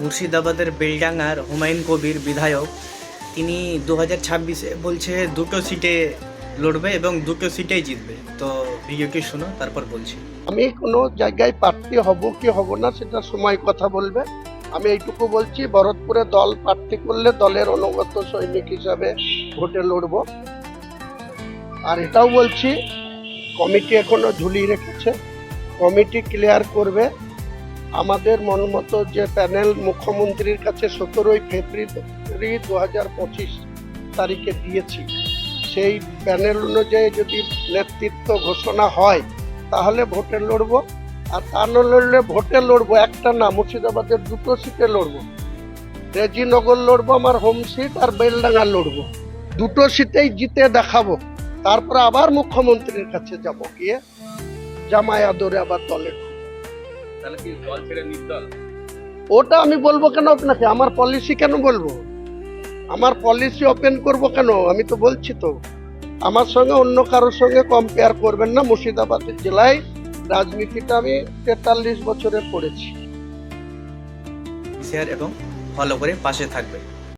মুর্শিদাবাদের বেলডাঙ্গার হুমায়ুন কবির বিধায়ক, তিনি দু হাজার ছাব্বিশে বলছে দুটো সিটে লড়বে এবং দুটো সিটেই জিতবে। তো ভিডিওটি শোনো, তারপর বলছি। আমি কোনো জায়গায় প্রার্থী হব কি হব না সেটা সময় কথা বলবে। আমি এইটুকু বলছি, ভরতপুরে দল প্রার্থী করলে দলের অনুগত সৈনিক হিসাবে ভোটে লড়ব। আর এটাও বলছি, কমিটি এখনও ঝুলিয়ে রেখেছে। কমিটি ক্লিয়ার করবে। আমাদের মন মতো যে প্যানেল মুখ্যমন্ত্রীর কাছে সতেরোই ফেব্রুয়ারি দু হাজার পঁচিশ তারিখে দিয়েছি, সেই প্যানেল অনুযায়ী যদি নেতৃত্ব ঘোষণা হয়, তাহলে ভোটে লড়বো। আর তা না লড়লে ভোটে লড়বো, একটা না, মুর্শিদাবাদের দুটো সিটে লড়বো। রেজিনগর লড়বো, আমার হোম সিট, আর বেলডাঙ্গা লড়বো। দুটো সিটেই জিতে দেখাবো। তারপরে আবার মুখ্যমন্ত্রীর কাছে যাব, গিয়ে জামাই আদরে আবার দলে। তাহলে কি দল ছেড়ে নির্দল? ওটা আমি বলব কেন আপনাকে? আমার পলিসি কেন বলব? আমার পলিসি ওপেন করব কেন? আমি তো বলছি তো। আমার সঙ্গে অন্য কারোর সঙ্গে কম্পেয়ার করবেন না। মুর্শিদাবাদের জেলায় রাজনীতিটা আমি তেতাল্লিশ বছরে পড়েছি শেয়ার এবং ফলো করে পাশে থাকবে